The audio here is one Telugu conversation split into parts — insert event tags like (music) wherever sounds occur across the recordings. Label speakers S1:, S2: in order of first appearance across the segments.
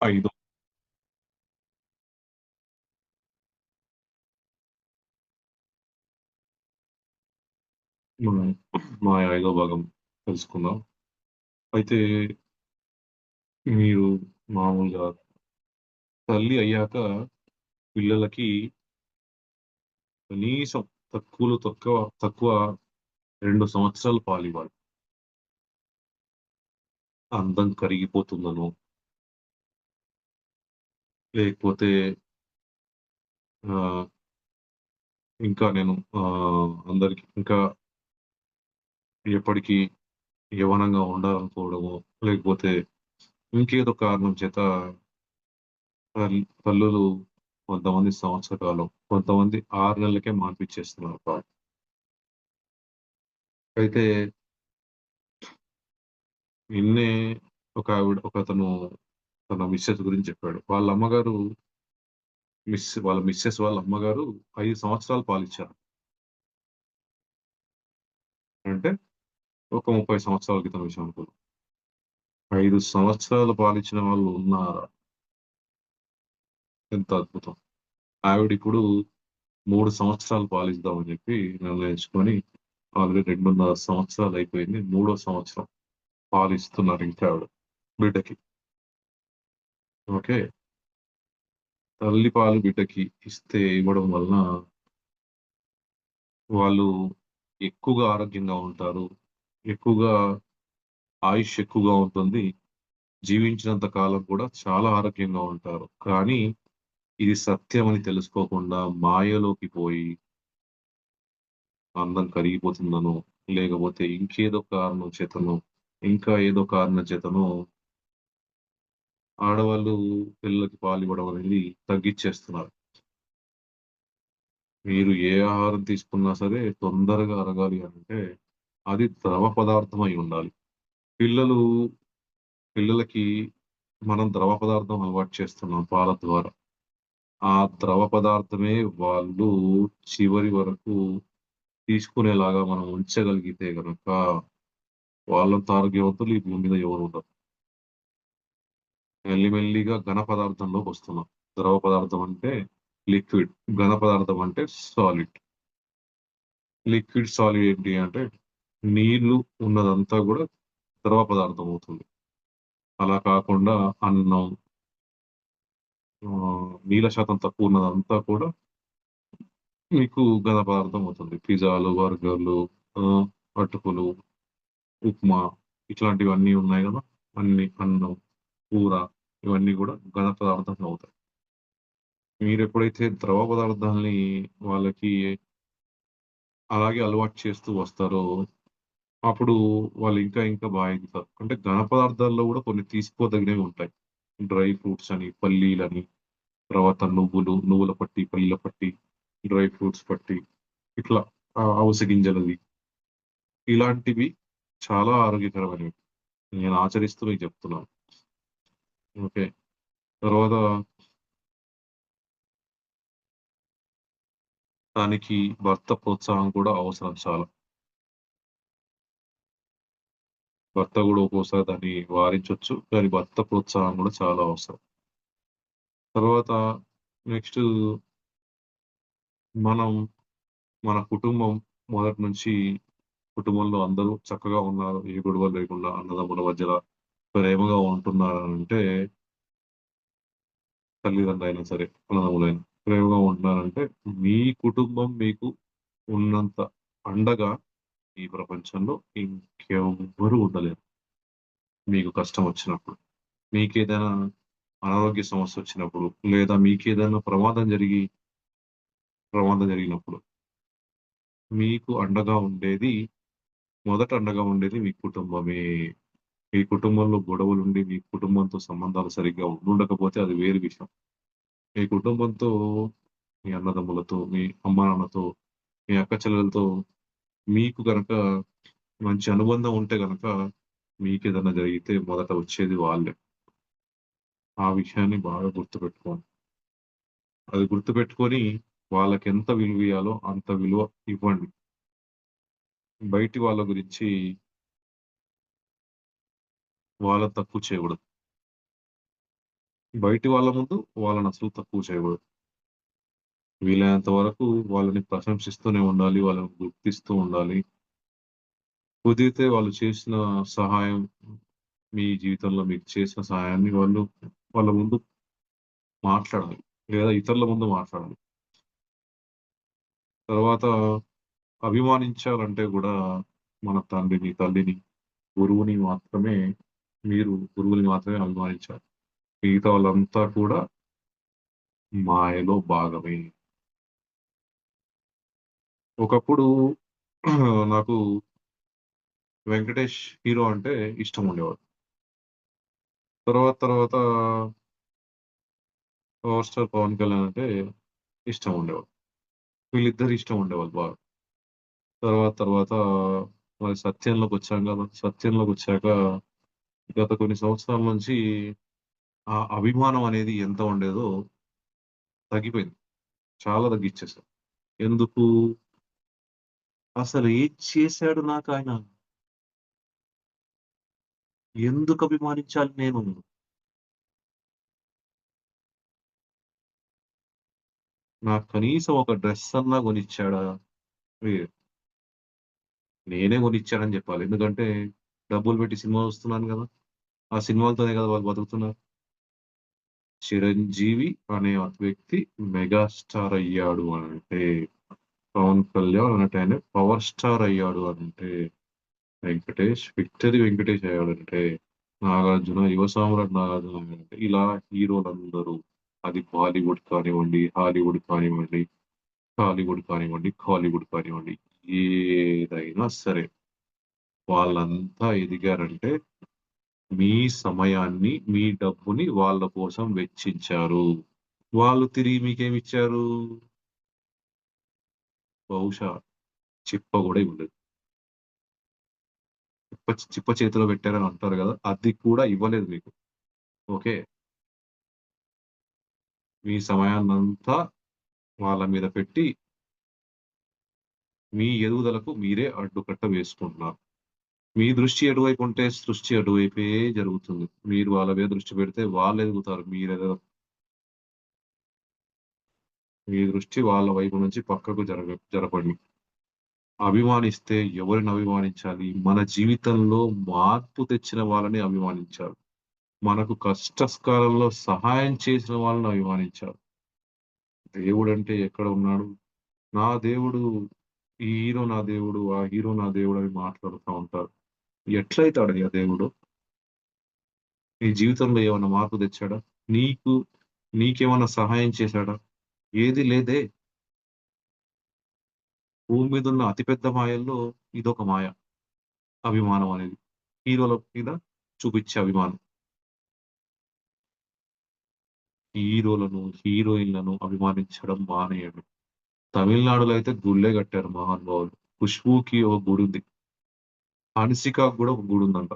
S1: ఐదు మనం మా ఐదో భాగం తెలుసుకుందాం. అయితే మీరు మామూలుగా తల్లి అయ్యాక పిల్లలకి కనీసం తక్కువలో తక్కువ తక్కువ 2 సంవత్సరాలు పాలివ్వాలి. అందం కరిగిపోతుందనో లేకపోతే ఇంకా నేను అందరికి ఇంకా ఎప్పటికీ యవ్వనంగా ఉండాలనుకోవడమో, లేకపోతే ఇంకేదో కారణం చేత తల్ తల్లులు కొంతమంది సంవత్సరాలు కొంతమంది ఆరు నెలలకే మాన్పిచ్చేస్తున్నారు అయితే నిన్నే ఒక ఆవిడ ఒకతను తన మిస్సెస్ గురించి చెప్పాడు. వాళ్ళ అమ్మగారు మిస్ వాళ్ళ మిస్సెస్ వాళ్ళ అమ్మగారు ఐదు సంవత్సరాలు పాలిచ్చారు. అంటే ఒక 30 సంవత్సరాల క్రితం విషయం అనుకున్నాం ఐదు సంవత్సరాలు పాలిచ్చిన వాళ్ళు ఉన్నారా? ఎంత అద్భుతం. ఆవిడిప్పుడు 3 సంవత్సరాలు పాలిద్దామని చెప్పి నిర్ణయించుకొని ఆల్రెడీ 2.5 సంవత్సరాలు అయిపోయింది. మూడో సంవత్సరం పాలిస్తున్నారు ఇంకా ఆవిడ బిడ్డకి. ఓకే. తల్లి పాలు బిడ్డకి ఇస్తే ఇవ్వడం వలన వాళ్ళు ఎక్కువగా ఆరోగ్యంగా ఉంటారు. ఎక్కువగా ఆయుష్ ఎక్కువగా ఉంటుంది. జీవించినంత కాలం కూడా చాలా ఆరోగ్యంగా ఉంటారు. కానీ ఇది సత్యం అని తెలుసుకోకుండా మాయలోకి పోయి అందం కరిగిపోతుందనో, లేకపోతే ఇంకేదో కారణం చేతనో, ఇంకా ఏదో కారణం చేతనో ఆడవాళ్ళు పిల్లలకి పాలివ్వడం అనేది తగ్గిచ్చేస్తున్నారు. మీరు ఏ ఆహారం తీసుకున్నా సరే తొందరగా అరగాలి అంటే అది ద్రవ పదార్థం అయి ఉండాలి. పిల్లలు పిల్లలకి మనం ద్రవ పదార్థం అలవాటు చేస్తున్నాం పాల ద్వారా. ఆ ద్రవ పదార్థమే వాళ్ళు చివరి వరకు తీసుకునేలాగా మనం ఉంచగలిగితే కనుక వాళ్ళంత ఆరోగ్యవంతులు ఈ భూమి మీద ఎవరు ఉండరు. మెల్లిమెల్లిగా ఘన పదార్థంలోకొస్తున్నాం. ద్రవ పదార్థం అంటే లిక్విడ్. ఘన పదార్థం అంటే సాలిడ్. లిక్విడ్, సాలిడ్ ఏంటి అంటే నీళ్ళు ఉన్నదంతా కూడా ద్రవ పదార్థం అవుతుంది. అలా కాకుండా అన్నం నీళ్ళ శాతం తక్కువ ఉన్నదంతా కూడా మీకు ఘన పదార్థం అవుతుంది. పిజ్జాలు, బర్గర్‌లు అటుకులు, ఉప్మా ఇట్లాంటివన్నీ ఉన్నాయి కదా అన్ని అన్నం, కూర ఇవన్నీ కూడా ఘన పదార్థాలు అవుతాయి. మీరు ఎప్పుడైతే ద్రవ పదార్థాలని వాళ్ళకి అలాగే అలవాటు చేస్తూ వస్తారో, అప్పుడు వాళ్ళు ఇంకా ఇంకా బా అంటే ఘన పదార్థాల్లో కూడా కొన్ని తీసుకోదగినవి ఉంటాయి. డ్రై ఫ్రూట్స్ అని, పల్లీలని, తర్వాత నువ్వులు, నువ్వుల పట్టి, పల్లీల పట్టి, డ్రై ఫ్రూట్స్ పట్టి ఇట్లా ఆహ్, గింజలది. ఇలాంటివి చాలా ఆరోగ్యకరమైనవి. నేను ఆచరిస్తూ మీకు చెప్తున్నాను. ఓకే. తర్వాత దానికి భర్త ప్రోత్సాహం కూడా అవసరం చాలా. భర్త కూడా ఒక్కోసారి దాన్ని వారించవచ్చు కానీ భర్త ప్రోత్సాహం కూడా చాలా అవసరం. తర్వాత నెక్స్ట్ మనం మన కుటుంబం మొదటి నుంచి కుటుంబంలో అందరూ చక్కగా ఉన్నారు. ఏ గొడవ లేకుండా అన్నదమ్ముల మధ్యలో ప్రేమగా ఉంటున్నారనంటే తల్లిదండ్రులైనా సరే, అన్నదమ్ములైనా ప్రేమగా ఉంటున్నారంటే మీ కుటుంబం మీకు ఉన్నంత అండగా ఈ ప్రపంచంలో ఇంకెవ్వరూ ఉండలేరు. మీకు కష్టం వచ్చినప్పుడు. మీకేదైనా అనారోగ్య సమస్య వచ్చినప్పుడు, లేదా మీకేదైనా ప్రమాదం జరిగి ప్రమాదం జరిగినప్పుడు మీకు అండగా ఉండేది మొదట అండగా ఉండేది మీ కుటుంబమే. మీ కుటుంబంలో గొడవలుండి, మీ కుటుంబంతో సంబంధాలు సరిగ్గా ఉండకపోతే అది వేరు విషయం. మీ కుటుంబంతో, మీ అన్నదమ్ములతో, మీ అమ్మానాన్నతో, మీ అక్కచెల్లెలతో మీకు కనుక మంచి అనుబంధం ఉంటే కనుక మీకు ఏదైనా జరిగితే మొదట వచ్చేది వాళ్ళే. ఆ విషయాన్ని బాగా గుర్తుపెట్టుకోండి. అది గుర్తుపెట్టుకొని విలువ ఇవ్వాలో అంత విలువ ఇవ్వండి. బయటి వాళ్ళ గురించి వాళ్ళని తక్కువ చేయకూడదు. బయటి వాళ్ళ ముందు వాళ్ళని అసలు తక్కువ చేయకూడదు. వీలైనంత వరకు వాళ్ళని ప్రశంసిస్తూనే ఉండాలి. వాళ్ళని గుర్తిస్తూ ఉండాలి. కుదిరితే వాళ్ళు చేసిన సహాయం మీ జీవితంలో మీకు చేసిన సహాయాన్ని వాళ్ళు వాళ్ళ ముందు మాట్లాడాలి. లేదా ఇతరుల ముందు మాట్లాడాలి. తర్వాత అభిమానించాలంటే కూడా మన తండ్రిని, తల్లిని, గురువుని మాత్రమే మీరు గురువుని మాత్రమే అభిమానించాలి. మిగతా వాళ్ళంతా కూడా మాయలో భాగమే. ఒకప్పుడు (clears throat) నాకు 'వెంకటేష్' హీరో అంటే ఇష్టం ఉండేవాడు తర్వాత తర్వాత 'పవర్ స్టార్ పవన్ కళ్యాణ్' అంటే ఇష్టం ఉండేవాడు వీళ్ళిద్దరు ఇష్టం ఉండేవాళ్ళు బాగా. తర్వాత తర్వాత మరి వచ్చాక సత్యంలోకి వచ్చాక గత కొన్ని సంవత్సరాల నుంచి ఆ అభిమానం అనేది ఎంత ఉండేదో తగ్గిపోయింది. చాలా తగ్గిచ్చేసా. ఎందుకు? అసలు ఏం చేశాడు ఆయన ఎందుకు అభిమానించాలి నేను? నాకు కనీసం ఒక డ్రెస్ అన్నా కొనిచ్చాడా? నేనే కొనిచ్చాడని చెప్పాలి ఎందుకంటే డబ్బులు పెట్టి సినిమా చూస్తున్నాను కదా ఆ సినిమాలతోనే కదా వాళ్ళు బతుకుతున్నారు. చిరంజీవి అనే వ్యక్తి మెగాస్టార్ అయ్యాడు అంటే పవన్ కళ్యాణ్ అనేటాయన పవర్ స్టార్ అయ్యాడు అంటే వెంకటేష్ విక్టరీ వెంకటేష్ అయ్యాడంటే, నాగార్జున యువ సామ్రాట్ నాగార్జున అంటే ఇలా హీరోలందరూ అది బాలీవుడ్ కానివ్వండి, హాలీవుడ్ కానివ్వండి, టాలీవుడ్ కానివ్వండి, కాలీవుడ్ కానివ్వండి, ఏదైనా సరే వాళ్ళంతా ఎదిగారంటే మీ సమయాన్ని, మీ డబ్బుని వాళ్ళ కోసం వెచ్చించారు. వాళ్ళు తిరిగి మీకేమిచ్చారు? బహుశా చిప్ప కూడా ఇవ్వలేదు. చిప్ప చిప్ప చేతిలో పెట్టారని అంటారు కదా అది కూడా ఇవ్వలేదు మీకు. ఓకే. మీ సమయాన్నంతా వాళ్ళ మీద పెట్టి మీ ఎదుగుదలకు మీరే అడ్డుకట్ట వేసుకుంటున్నారు. మీ దృష్టి ఎటువైపు ఉంటే సృష్టి అటువైపే జరుగుతుంది. మీరు వాళ్ళ మీద దృష్టి పెడితే వాళ్ళు ఎదుగుతారు మీరు మీరెదగరు. మీ దృష్టి వాళ్ళ వైపు నుంచి పక్కకు జరగ జరపండి. అభిమానిస్తే ఎవరిని అభిమానించాలి? మన జీవితంలో మార్పు తెచ్చిన వాళ్ళని అభిమానించాలి. మనకు కష్టకాలంలో సహాయం చేసిన వాళ్ళని అభిమానించాలి. దేవుడంటే ఎక్కడ ఉన్నాడు? నా దేవుడు ఈ హీరో నా దేవుడు, ఆ హీరో నా దేవుడు అని మాట్లాడుతూ ఉంటారు. ఎట్లయితాడయ్యా దేవుడు? నీ జీవితంలో ఏమైనా మార్పు తెచ్చాడా? నీకు నీకేమైనా సహాయం చేశాడా? ఏది లేదే. భూమి మీదున్న అతిపెద్ద మాయల్లో ఇదొక మాయ. అభిమానం అనేది. హీరోల మీద చూపించే అభిమానం. హీరోలను, హీరోయిన్‌లను అభిమానించడం మానేయండి. తమిళనాడులో అయితే గుళ్ళే కట్టారు మహానుభావులు. ఖుష్బుకి ఒక గుడుంది. 'హన్సికకి' కూడా ఒక ఉందంట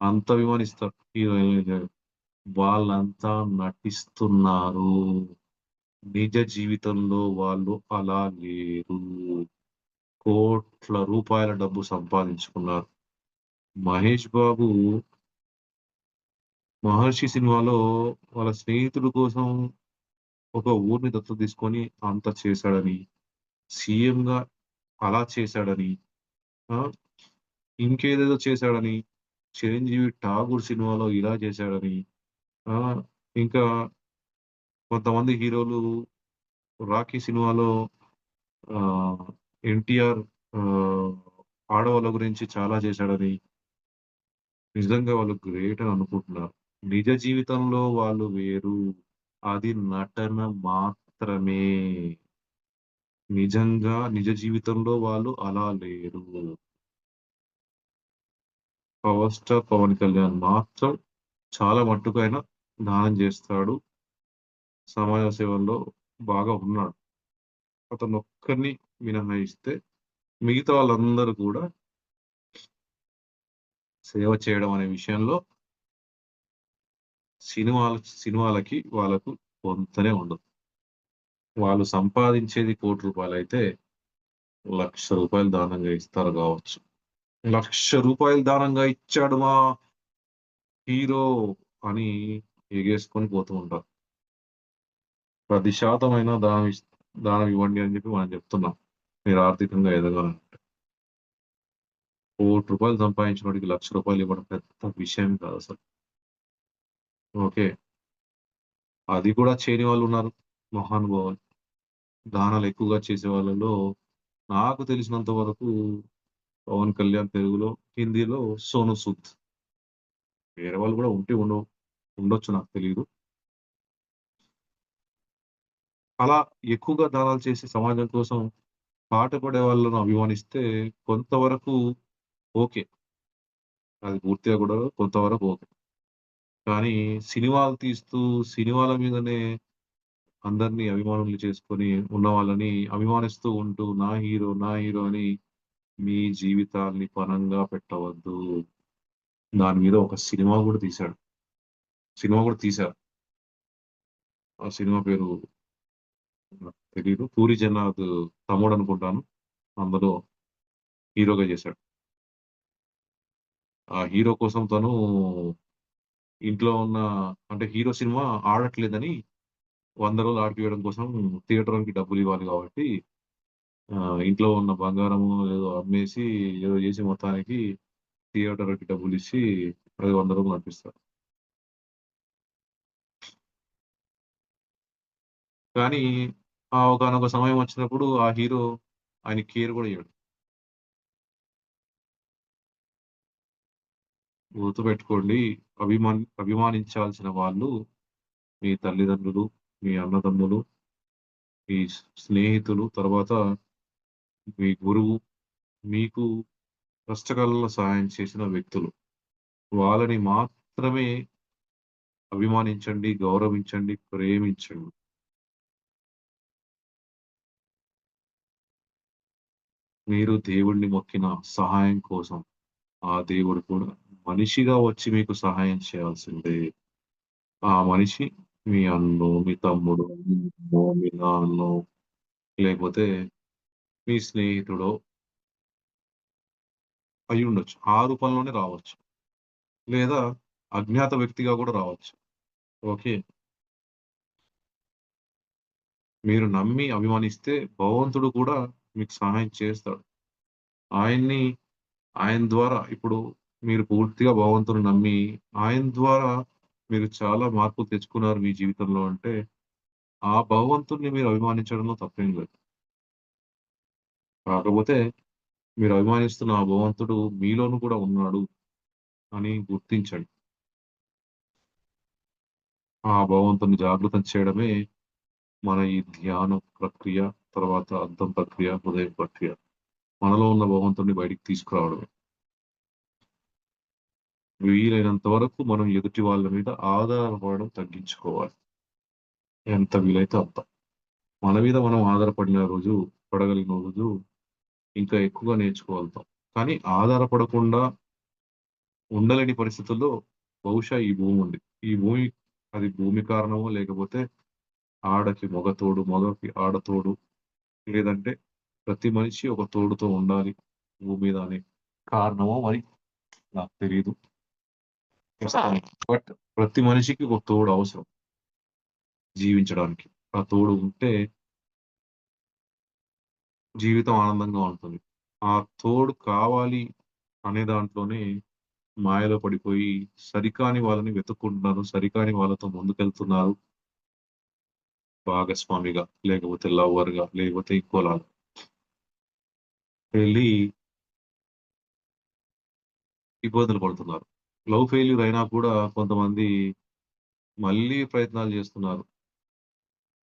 S1: అంత అభిమానిస్తారు వాళ్ళంతా నటిస్తున్నారు. నిజ జీవితంలో వాళ్ళు అలా లేరు. కోట్ల రూపాయల డబ్బు సంపాదించుకున్నారు. మహేష్ బాబు 'మహర్షి' సినిమాలో వాళ్ళ స్నేహితుడు కోసం ఒక ఊరిని దత్తత తీసుకొని అంత చేశాడని, సీఎంగా అలా చేశాడని, ఇంకేదేదో చేశాడని, 'చిరంజీవి ఠాగూర్' సినిమాలో ఇలా చేశాడని, ఆ! ఇంకా కొంతమంది హీరోలు 'రాఖీ' సినిమాలో ఎన్టీఆర్ ఆడవాళ్ళ గురించి చాలా చేశాడని నిజంగా వాళ్ళు గ్రేట్ అని అనుకుంటున్నారు. నిజ జీవితంలో వాళ్ళు వేరు. అది నటన మాత్రమే. నిజంగా నిజ జీవితంలో వాళ్ళు అలా లేరు. పవర్ స్టార్ పవన్ కళ్యాణ్ మాత్రం చాలా మట్టుకు ఆయన దానం చేస్తాడు సమాజ సేవల్లో బాగా ఉన్నాడు. అతను ఒక్కరిని మినహాయిస్తే మిగతా వాళ్ళందరూ కూడా సేవ చేయడం అనే విషయంలో సినిమాల సినిమాలకి వాళ్ళకు పొంతనే ఉండదు. వాళ్ళు సంపాదించేది కోటి రూపాయలు అయితే లక్ష రూపాయలు దానంగా ఇస్తారు కావచ్చు లక్ష రూపాయలు దానంగా ఇచ్చాడు మా హీరో అని ఎగేసుకొని పోతూ ఉంటారు. 10% అయినా దానం దానం ఇవ్వండి అని చెప్పి మనం చెప్తున్నాం. మీరు ఆర్థికంగా ఎదగాలంటే. కోటి రూపాయలు సంపాదించిన వాడికి లక్ష రూపాయలు ఇవ్వడం పెద్ద విషయం కాదు అసలు ఓకే. అది కూడా చేయని వాళ్ళున్నారు మహానుభావులు. దానాలు ఎక్కువగా చేసే వాళ్ళలో నాకు తెలిసినంత వరకు పవన్ కళ్యాణ్ తెలుగులో, హిందీలో సోను సూద్. వేరే వాళ్ళు కూడా ఉంటే ఉండ ఉండొచ్చు నాకు తెలియదు అలా ఎక్కువగా దానాలు చేసి సమాజం కోసం పాటుపడే వాళ్ళను అభిమానిస్తే కొంతవరకు ఓకే. అది పూర్తిగా కూడా కొంతవరకు ఓకే. కానీ సినిమాలు తీస్తూ సినిమాల మీదనే అందరినీ అభిమానులు చేసుకొని ఉన్న వాళ్ళని అభిమానిస్తూ ఉంటూ నా హీరో, నా హీరో అని మీ జీవితాల్ని పనంగా పెట్టవద్దు. దాని మీద ఒక సినిమా కూడా తీశాడు. సినిమా కూడా తీశారు. ఆ సినిమా పేరు తెలియదు పూరి 'పూరి జగన్నాథ్' తమ్ముడనుకుంటాను. అందులో హీరోగా చేశాడు. ఆ హీరో కోసం తను ఇంట్లో ఉన్న అంటే హీరో సినిమా ఆడట్లేదని వంద రోజులు ఆడిపియడం కోసం థియేటర్‌కి డబ్బులివ్వాలి కాబట్టి ఇంట్లో ఉన్న బంగారము ఏదో అమ్మేసి ఏదో చేసి మొత్తానికి థియేటర్‌కి డబ్బులిచ్చి అది వంద రోజులు నడిపిస్తారు. కానీ ఆ ఒకనొక సమయం వచ్చినప్పుడు ఆ హీరో ఆయన కేర్ కూడా ఇయ్యడు. గుర్తుపెట్టుకోండి. అభిమాన్ అభిమానించాల్సిన వాళ్ళు మీ తల్లిదండ్రులు, మీ అన్నదమ్ములు, మీ స్నేహితులు, తర్వాత మీ గురువు, మీకు కష్టకాలంలో సహాయం చేసిన వ్యక్తులు. వాళ్ళని మాత్రమే అభిమానించండి, గౌరవించండి, ప్రేమించండి. మీరు దేవుణ్ణి మొక్కిన సహాయం కోసం ఆ దేవుడు కూడా మనిషిగా వచ్చి మీకు సహాయం చేయాల్సిందే. ఆ మనిషి మీ అన్ను మీ తమ్ముడు మీ నాన్న నాన్నో లేకపోతే మీ స్నేహితుడో ఉండొచ్చు ఆ రూపంలోనే రావచ్చు. లేదా అజ్ఞాత వ్యక్తిగా కూడా రావచ్చు. ఓకే. మీరు నమ్మి అభిమానిస్తే భగవంతుడు కూడా మీకు సహాయం చేస్తాడు. ఆయన్ని ఆయన ద్వారా ఇప్పుడు మీరు పూర్తిగా భగవంతుని నమ్మి ఆయన ద్వారా మీరు చాలా మార్పులు తెచ్చుకున్నారు మీ జీవితంలో అంటే, ఆ భగవంతుడిని మీరు అభిమానించడంలో తప్పేం లేదు. కాకపోతే మీరు అభిమానిస్తున్న ఆ భగవంతుడు మీలోను కూడా ఉన్నాడు అని గుర్తించండి. ఆ భగవంతుని జాగృతం చేయడమే మన ఈ ధ్యానం ప్రక్రియ, తర్వాత అద్దం ప్రక్రియ, హృదయం ప్రక్రియ. మనలో ఉన్న భగవంతుడిని బయటికి తీసుకురావడమే. వీలైనంత వరకు మనం ఎదుటి వాళ్ళ మీద ఆధారపడడం తగ్గించుకోవాలి. ఎంత వీలైతే అంత. మన మీద మనం ఆధారపడిన రోజు, పడగలిగిన రోజు ఇంకా ఎక్కువగా నేర్చుకోగలుగుతాం. కానీ ఆధారపడకుండా ఉండలేని పరిస్థితుల్లో బహుశా ఈ భూమి ఉంది. ఈ భూమి అది భూమి కారణమో లేకపోతే ఆడకి మగతోడు మగకి ఆడ తోడు లేదంటే ప్రతి మనిషి ఒక తోడుతో ఉండాలి భూమి మీద అనే కారణమో మరి నాకు తెలియదు బట్ ప్రతి మనిషికి ఒక తోడు అవసరం. జీవించడానికి. ఆ తోడు ఉంటే జీవితం ఆనందంగా ఉంటుంది. ఆ తోడు కావాలి అనే దాంట్లోనే మాయలో పడిపోయి సరికాని వాళ్ళని వెతుక్కుంటున్నారు. సరికాని వాళ్ళతో ముందుకెళ్తున్నారు. భాగస్వామిగా, లేకపోతే లవర్‌గా, లేకపోతే ఇంకోలాగా. వెళ్ళి ఇబ్బందులు పడుతున్నారు. లవ్ ఫెయిల్యూర్ అయినా కూడా కొంతమంది మళ్ళీ ప్రయత్నాలు చేస్తున్నారు.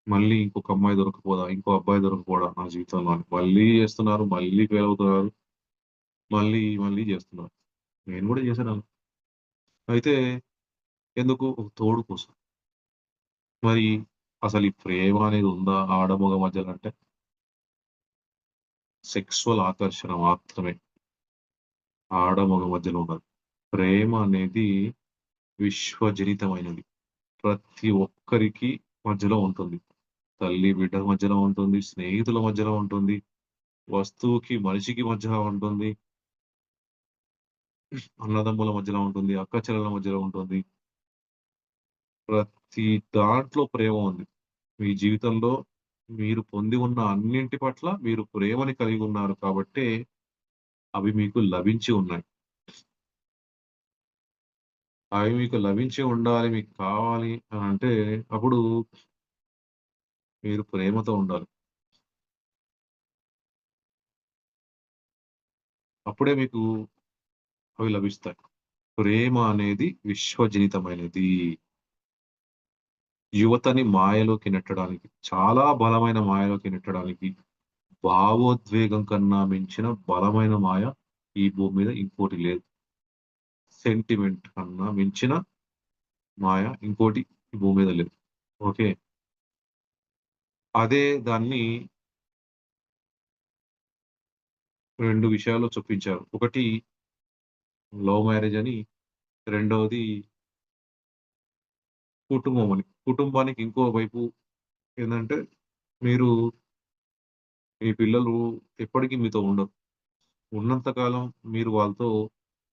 S1: మళ్ళీ ఇంకొక అమ్మాయి దొరకపోదా? ఇంకో అబ్బాయి దొరకపోదా నా జీవితంలో మళ్ళీ చేస్తున్నారు. మళ్ళీ ఫెయిల్ అవుతున్నారు. మళ్ళీ, మళ్ళీ చేస్తున్నారు. నేను కూడా చేశాను అయితే ఎందుకు? ఒక తోడు కోసం. మరి అసలు ఈ ప్రేమ అనేది ఉందా ఆడమగ మధ్యలో అంటే? సెక్సువల్ ఆకర్షణ మాత్రమే. ఆడమగ మధ్యలో ఉండదు ప్రేమ అనేది విశ్వజనితమైనది. ప్రతి ఒక్కరికి మధ్యలో ఉంటుంది. తల్లి, బిడ్డ మధ్యలో ఉంటుంది. స్నేహితుల మధ్యలో ఉంటుంది. వస్తువుకి, మనిషికి మధ్యలో ఉంటుంది. అన్నదమ్ముల మధ్యలో ఉంటుంది. అక్క చెల్లెల మధ్యలో ఉంటుంది. ప్రతి దాంట్లో ప్రేమ ఉంది. మీ జీవితంలో మీరు పొంది ఉన్న అన్నింటి పట్ల మీరు ప్రేమని కలిగి ఉన్నారు కాబట్టే అవి మీకు లభించి ఉన్నాయి. అవి మీకు లభించి ఉండాలి, మీకు కావాలి అని అంటే అప్పుడు మీరు ప్రేమతో ఉండాలి. అప్పుడే మీకు అవి లభిస్తాయి. ప్రేమ అనేది విశ్వజనితమైనది. యువతని మాయలోకి నెట్టడానికి, చాలా బలమైన మాయలోకి నెట్టడానికి, భావోద్వేగం కన్నా మించిన బలమైన మాయ ఈ భూమి మీద ఇంకోటి లేదు. సెంటిమెంట్ కన్నా మించిన మాయ ఇంకోటి ఈ భూమి మీద లేదు. ఓకే. అదే దాన్ని రెండు విషయాల్లో చూపించారు ఒకటి లవ్ మ్యారేజ్ అని, రెండవది కుటుంబం అని. కుటుంబానికి ఇంకో వైపు ఏంటంటే మీరు మీ పిల్లలు ఎప్పటికీ మీతో ఉండరు. ఉన్నంత కాలం మీరు వాళ్ళతో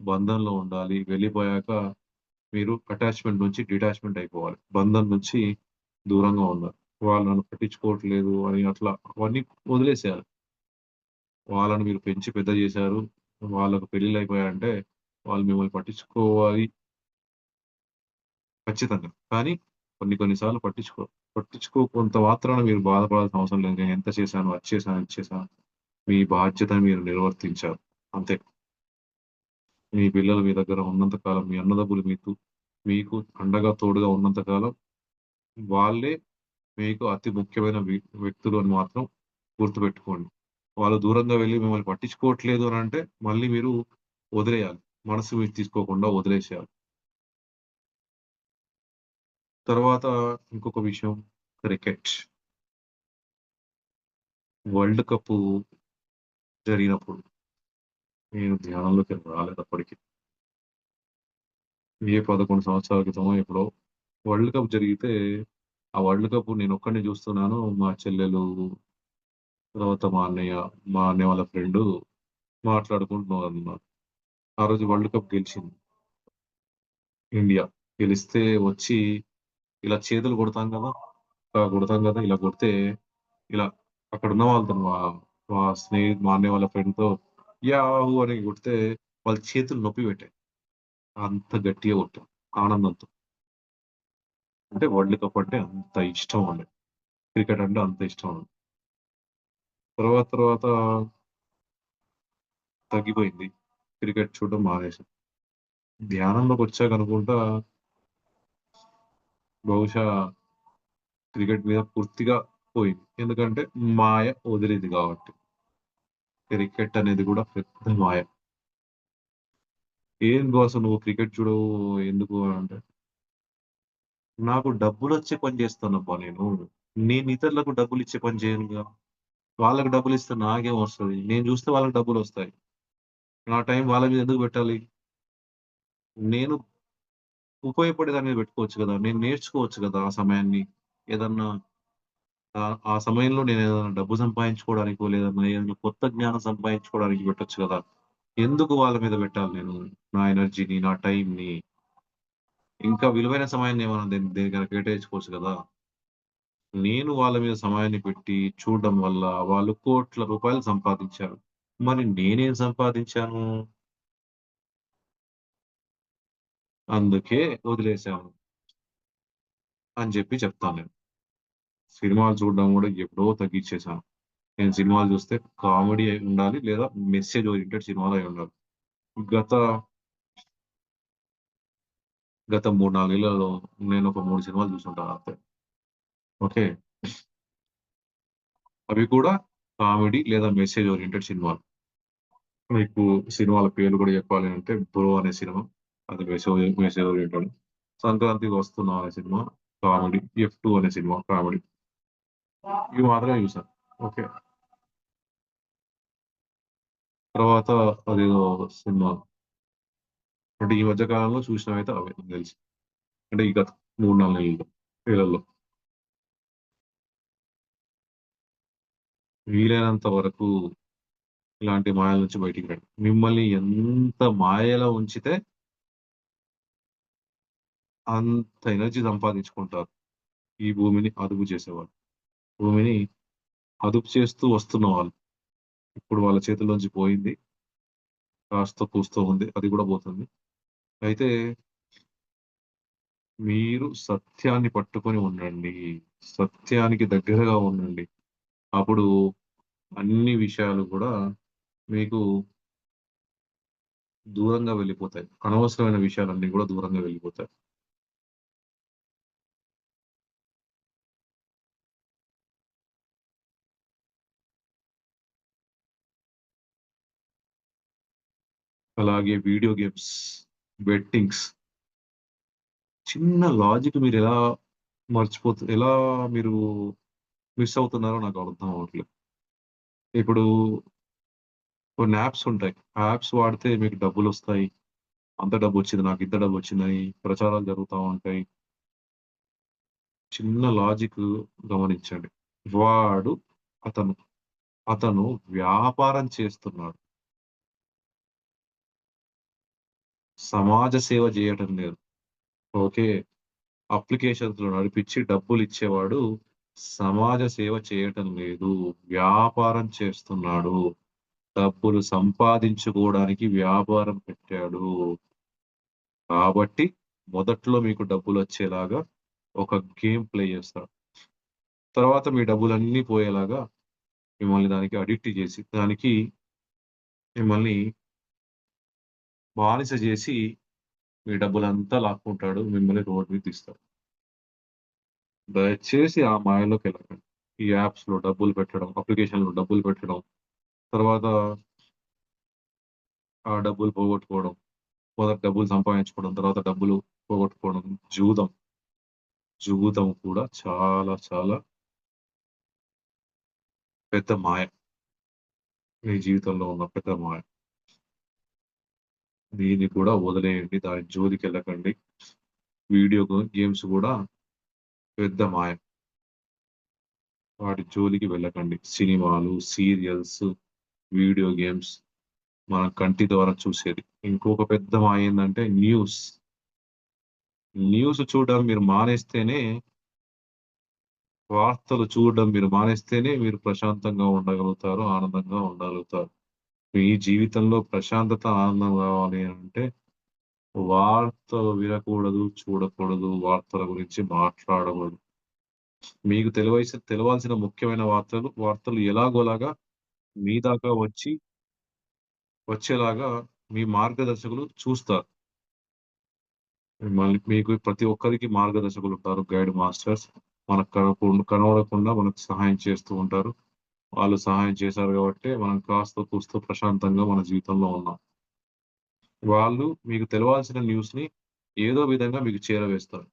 S1: బంధంలో ఉండాలి. వెళ్ళిపోయాక మీరు అటాచ్‌మెంట్ నుంచి డిటాచ్‌మెంట్ అయిపోవాలి. బంధం నుంచి దూరంగా ఉన్నారు వాళ్ళు నన్ను పట్టించుకోవట్లేదు అని అట్లా అవన్నీ వదిలేసేయాలి. వాళ్ళని మీరు పెంచి పెద్ద చేశారు. వాళ్ళకు పెళ్ళిళ్ళయిపోయాయంటే వాళ్ళు మిమ్మల్ని పట్టించుకోవాలి. ఖచ్చితంగా. కానీ కొన్ని కొన్ని సార్లు పట్టించుకో కొంత మాత్రాన మీరు బాధపడాల్సిన అవసరం లేదు. నేను ఎంత చేశాను, అది చేశాను, ఇది చేశాను. మీ బాధ్యతను మీరు నిర్వర్తించారు. అంతే. మీ పిల్లలు మీ దగ్గర ఉన్నంత కాలం, మీ అన్నదమ్ములు మీకు మీకు అండగా, తోడుగా ఉన్నంత కాలం వాళ్ళే మీకు అతి ముఖ్యమైన వ్యక్తులు అని మాత్రం గుర్తుపెట్టుకోండి. వాళ్ళు దూరంగా వెళ్ళి మిమ్మల్ని పట్టించుకోవట్లేదు అని అంటే మళ్ళీ మీరు వదిలేయాలి. మనసు మీరు తీసుకోకుండా వదిలేసేయాలి. తర్వాత ఇంకొక విషయం క్రికెట్. వరల్డ్ కప్పు జరిగినప్పుడు నేను ధ్యానంలోకి రాలేదప్పటికీ అప్పటికి. ఏ 11 సంవత్సరాల క్రితమో ఎప్పుడో వరల్డ్ కప్ జరిగితే, ఆ వరల్డ్ కప్ నేను ఒక్కడిని చూస్తున్నాను. మా చెల్లెలు తర్వాత మా అన్నయ్య, మా అన్నయ్య వాళ్ళ ఫ్రెండ్ మాట్లాడుకుంటున్నాం మాట్లాడుకుంటున్నారన్నమాట. ఆ రోజు వరల్డ్ కప్ గెలిచింది. ఇండియా. గెలిస్తే వచ్చి ఇలా చేతులు కొడతాం కదా ఇలా కొడతాం కదా ఇలా కొడితే ఇలా అక్కడున్న వాళ్ళతో మా మా స్నేహి మా అన్నయ్య వాళ్ళ ఫ్రెండ్‌తో యాహు అని కొడితే వాళ్ళ చేతులు నొప్పి పెట్టాయి. అంత గట్టిగా కొట్టాం ఆనందంతో. అంటే వరల్డ్ కప్ అంటే అంత ఇష్టం అండి క్రికెట్ అంటే అంత ఇష్టం అండి తర్వాత తర్వాత తగ్గిపోయింది. క్రికెట్ చూడడం మానేసాం. ధ్యానంలోకొచ్చాకనుకుంటా బహుశా క్రికెట్ మీద పూర్తిగా పోయింది. ఎందుకంటే మాయ వదిలేదు కాబట్టి. క్రికెట్ అనేది కూడా పెద్ద మాయ. "ఏం కోసం నువ్వు క్రికెట్ చూడవు ఎందుకు" అంటే నాకు డబ్బులు వచ్చే పని చేస్తానబ్బా నేను. నేను ఇతరులకు డబ్బులు ఇచ్చే పని చేయనుగా. వాళ్ళకి నాకేం వస్తుంది నేను చూస్తే వాళ్ళకి డబ్బులు వస్తాయి నా టైం వాళ్ళ మీద ఎందుకు పెట్టాలి? నేను ఉపయోగపడే దాని మీద పెట్టుకోవచ్చు కదా నేను నేర్చుకోవచ్చు కదా ఆ సమయాన్ని. ఏదన్నా ఆ సమయంలో నేను ఏదైనా డబ్బు సంపాదించుకోవడానికో, లేదన్నా ఏదైనా కొత్త జ్ఞానం సంపాదించుకోవడానికి పెట్టొచ్చు కదా ఎందుకు వాళ్ళ మీద పెట్టాలి నేను? నా ఎనర్జీని, నా టైంని. ఇంకా విలువైన సమయాన్ని ఏమైనా దేనికైనా కేటాయించుకోవచ్చు కదా నేను వాళ్ళ మీద సమయాన్ని పెట్టి చూడడం వల్ల వాళ్ళు కోట్ల రూపాయలు సంపాదించారు. మరి నేనేం సంపాదించాను? అందుకే వదిలేసాను. అని చెప్పి చెప్తాను నేను. సినిమాలు చూడడం కూడా ఎప్పుడో తగ్గించేసాను నేను సినిమాలు చూస్తే కామెడీ అయి ఉండాలి. లేదా మెసేజ్ ఓరియంటెడ్ సినిమాలు అయ్యుండాలి. గత గత 3, 4 నెలల్లో నేనొక 3 సినిమాలు చూసుంటాను అంతే. ఓకే. అవి కూడా కామెడీ లేదా మెసేజ్ ఓరియంటెడ్ సినిమాలు. మీకు సినిమాల పేర్లు కూడా చెప్పాలి అంటే 'బ్రో' అనే సినిమా. అది మెసేజ్ మెసేజ్ ఓరియంటెడ్ 'సంక్రాంతికి వస్తున్నాం' అనే సినిమా కామెడీ. 'ఎఫ్ టూ అనే సినిమా కామెడీ. ఇవి మాత్రమే చూసాను. ఓకే. తర్వాత అదేదో సినిమా అంటే ఈ మధ్య కాలంలో చూసినవైతే అవే తెలిసి. అంటే ఈ గత 3, 4 నెలల్లో నెలల్లో. వీలైనంత వరకు ఇలాంటి మాయల నుంచి బయటికి రండి. మిమ్మల్ని ఎంత మాయలో ఉంచితే అంత ఎనర్జీ సంపాదించుకుంటారు. ఈ భూమిని అదుపు చేసేవాళ్ళు. భూమిని అదుపు చేస్తూ వస్తున్న వాళ్ళు. ఇప్పుడు వాళ్ళ చేతుల్లోంచి పోయింది. కాస్త పూస్తూ ఉంది. అది కూడా పోతుంది. అయితే మీరు సత్యాన్ని పట్టుకొని ఉండండి. సత్యానికి దగ్గరగా ఉండండి. అప్పుడు అన్ని విషయాలు కూడా మీకు దూరంగా వెళ్ళిపోతాయి. అనవసరమైన విషయాలన్నీ కూడా దూరంగా వెళ్ళిపోతాయి. అలాగే వీడియో గేమ్స్, బెట్టింగ్స్ చిన్న లాజిక్ మీరు ఎలా మర్చిపోతు ఎలా మీరు మిస్ అవుతున్నారో నాకు అర్థం అవ్వట్లేదు. ఇప్పుడు కొన్ని యాప్స్ ఉంటాయి. ఆ యాప్స్ వాడితే మీకు డబ్బులు వస్తాయి అంత డబ్బు వచ్చింది నాకు ఇంత డబ్బొచ్చిందని ప్రచారాలు జరుగుతూ ఉంటాయి. చిన్న లాజిక్ గమనించండి. వాడు అతను, అతను వ్యాపారం చేస్తున్నాడు. సమాజ సేవ చేయటం లేదు. ఓకే. అప్లికేషన్స్‌లో డబ్బులు ఇచ్చేవాడు సమాజ సేవ చేయటం లేదు. వ్యాపారం చేస్తున్నాడు. డబ్బులు సంపాదించుకోవడానికి వ్యాపారం పెట్టాడు. కాబట్టి మొదట్లో మీకు డబ్బులు వచ్చేలాగా ఒక గేమ్ ప్లే చేస్తాడు. తర్వాత మీ డబ్బులన్నీ పోయేలాగా మిమ్మల్ని దానికి అడిక్ట్ చేసి, దానికి మిమ్మల్ని బానిస చేసి మీ డబ్బులంతా లాక్కుంటాడు. మిమ్మల్ని రోడ్ మీద తీస్తాడు. దయచేసి ఆ మాయలోకి వెళ్ళకండి ఈ యాప్స్‌లో డబ్బులు పెట్టడం, అప్లికేషన్‌లో డబ్బులు పెట్టడం, తర్వాత ఆ డబ్బులు పోగొట్టుకోవడం, మొదట డబ్బులు సంపాదించుకోవడం, తర్వాత డబ్బులు పోగొట్టుకోవడం, జూదం. జూదం కూడా చాలా చాలా పెద్ద మాయ. మీ జీవితంలో ఉన్న పెద్ద మాయ. దీన్ని కూడా వదిలేయండి. దాని జోలికి వెళ్ళకండి వీడియో గేమ్స్ కూడా పెద్ద మాయ. వాటి జోలికి వెళ్ళకండి. సినిమాలు, సీరియల్స్, వీడియో గేమ్స్ మన కంటి ద్వారా చూసేది. ఇంకొక పెద్ద మాయ ఏంటంటే న్యూస్. న్యూస్ చూడడం మీరు మానేస్తేనే వార్తలు చూడడం మీరు మానేస్తేనే మీరు ప్రశాంతంగా ఉండగలుగుతారు. ఆనందంగా ఉండగలుగుతారు. మీ జీవితంలో ప్రశాంతత, ఆనందం కావాలి అంటే వార్తలు వినకూడదు, చూడకూడదు, వార్తల గురించి మాట్లాడకూడదు. మీకు తెలవైసి తెలవాల్సిన ముఖ్యమైన వార్తలు, వార్తలు ఎలాగోలాగా మీ దాకా వచ్చి వచ్చేలాగా మీ మార్గదర్శకులు చూస్తారు. మిమ్మల్ని మీకు ప్రతి ఒక్కరికి మార్గదర్శకులు ఉంటారు గైడ్ మాస్టర్స్. మనకు కనకుండా కనబడకుండా మనకు సహాయం చేస్తూ ఉంటారు. వాళ్ళు సహాయం చేశారు కాబట్టి మనం కాస్త కూస్త ప్రశాంతంగా మన జీవితంలో ఉన్నాం. వాళ్ళు మీకు తెలవాల్సిన న్యూస్‌ని ఏదో విధంగా మీకు చేరవేస్తారు.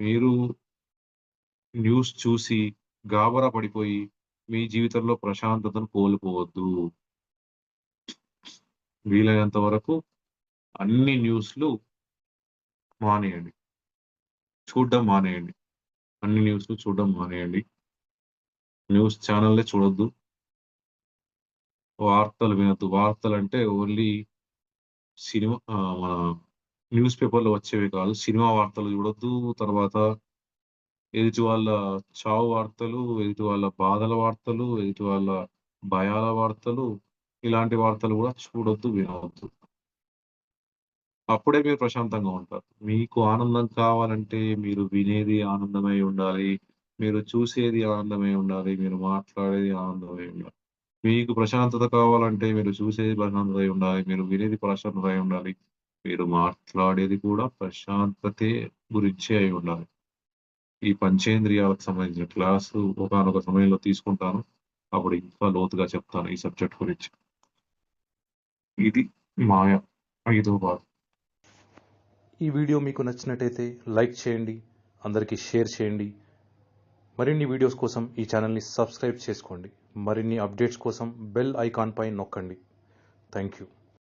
S1: మీరు న్యూస్ చూసి గాబరా పడిపోయి మీ జీవితంలో ప్రశాంతతను కోల్పోవద్దు. వీలైనంత వరకు అన్ని న్యూస్‌లు మానేయండి. చూడడం మానేయండి. అన్ని న్యూస్‌లు చూడడం మానేయండి. న్యూస్ ఛానెల్లే చూడొద్దు. వార్తలు వినొద్దు. వార్తలంటే ఓన్లీ సినిమా మన న్యూస్ పేపర్‌లో వచ్చేవి కాదు. సినిమా వార్తలు చూడొద్దు. తర్వాత ఎదుటి వాళ్ళ చావు వార్తలు, ఎదుటి వాళ్ళ బాధల వార్తలు, ఎదుటి వాళ్ళ భయాల వార్తలు, ఇలాంటి వార్తలు కూడా చూడొద్దు, వినవద్దు. అప్పుడే మీరు ప్రశాంతంగా ఉంటారు. మీకు ఆనందం కావాలంటే మీరు వినేది ఆనందమై ఉండాలి. మీరు చూసేది ఆనందమై ఉండాలి. మీరు మాట్లాడేది ఆనందమై ఉండాలి. మీకు ప్రశాంతత కావాలంటే మీరు చూసేది ప్రశాంతత ఉండాలి. మీరు వినేది ప్రశాంతత ఉండాలి. మీరు మాట్లాడేది కూడా ప్రశాంతతే గురించే అయి ఉండాలి. ఈ పంచేంద్రియాలకు సంబంధించిన క్లాసు ఒకనొక సమయంలో తీసుకుంటాను. అప్పుడు ఇంకా లోతుగా చెప్తాను ఈ సబ్జెక్ట్ గురించి. ఇది మాయ. ఐదో భాగం.
S2: ఈ వీడియో మీకు నచ్చినట్టయితే లైక్ చేయండి. అందరికీ షేర్ చేయండి. మరిన్ని వీడియోస్ కోసం ఈ ఛానల్‌ని సబ్స్క్రైబ్ చేసుకోండి. మరిన్ని అప్డేట్స్ కోసం బెల్ ఐకాన్‌పై నొక్కండి. Thank you.